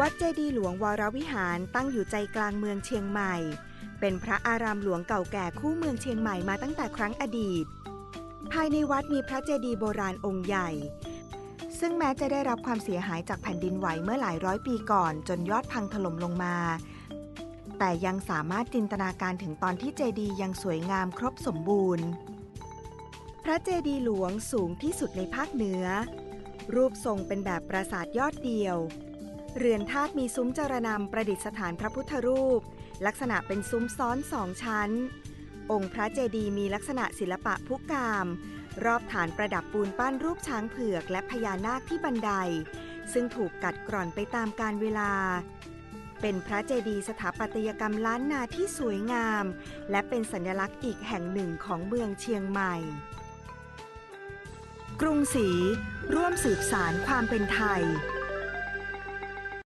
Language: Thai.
วัดเจดีย์หลวงวรวิหารตั้งอยู่ใจกลางเมืองเชียงใหม่ เป็นพระอารามหลวงเก่าแก่คู่เมืองเชียงใหม่มาตั้งแต่ครั้งอดีต ภายในวัดมีพระเจดีย์โบราณองค์ใหญ่ ซึ่งแม้จะได้รับความเสียหายจากแผ่นดินไหวเมื่อหลายร้อยปีก่อน จนยอดพังถล่มลงมา แต่ยังสามารถจินตนาการถึงตอนที่เจดีย์ยังสวยงามครบสมบูรณ์ พระเจดีย์หลวงสูงที่สุดในภาคเหนือ รูปทรงเป็นแบบปราสาทยอดเดียว เรือนธาตุมีซุ้มจารนำประดิษฐานพระพุทธรูป ลักษณะเป็นซุ้มซ้อนสองชั้น องค์พระเจดีย์มีลักษณะศิลปะพุกาม รอบฐานประดับปูนปั้นรูปช้างเผือกและพญานาคที่บันได ซึ่งถูกกัดกร่อนไปตามกาลเวลา เป็นพระเจดีย์สถาปัตยกรรมล้านนาที่สวยงาม และเป็นสัญลักษณ์อีกแห่งหนึ่งของเมืองเชียงใหม่ กรุงศรีร่วมสืบสารความเป็นไทย